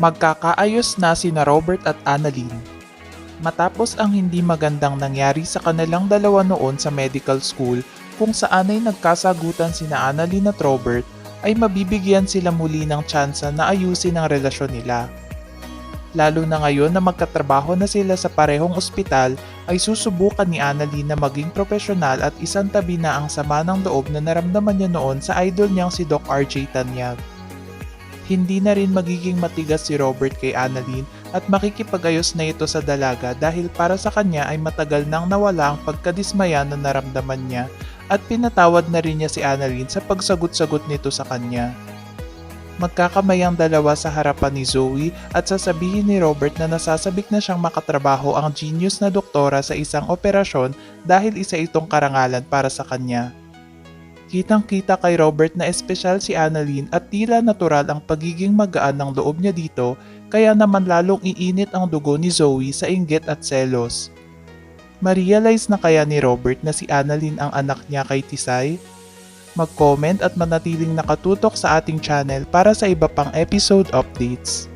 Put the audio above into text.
Magkakaayos na sina Robert at Annalyn. Matapos ang hindi magandang nangyari sa kanilang dalawa noon sa medical school kung saan ay nagkasagutan sina Annalyn at Robert ay mabibigyan sila muli ng tsansa na ayusin ang relasyon nila. Lalo na ngayon na magkatrabaho na sila sa parehong ospital ay susubukan ni Annalyn na maging profesional at isang tabi na ang sama ng loob na naramdaman niya noon sa idol niyang si Doc RJ Tanyag. Hindi na rin magiging matigas si Robert kay Annalyn at makikipagayos na ito sa dalaga dahil para sa kanya ay matagal nang nawala ang pagkadismaya na naramdaman niya at pinatawad na rin niya si Annalyn sa pagsagot-sagot nito sa kanya. Magkakamayang dalawa sa harapan ni Zoe at sasabihin ni Robert na nasasabik na siyang makatrabaho ang genius na doktora sa isang operasyon dahil isa itong karangalan para sa kanya. Kitang-kita kay Robert na espesyal si Annalyn at tila natural ang pagiging magaan ng loob niya dito kaya naman lalong iinit ang dugo ni Zoe sa inggit at selos. Ma-realize na kaya ni Robert na si Annalyn ang anak niya kay Tisay? Mag-comment at manatiling nakatutok sa ating channel para sa iba pang episode updates.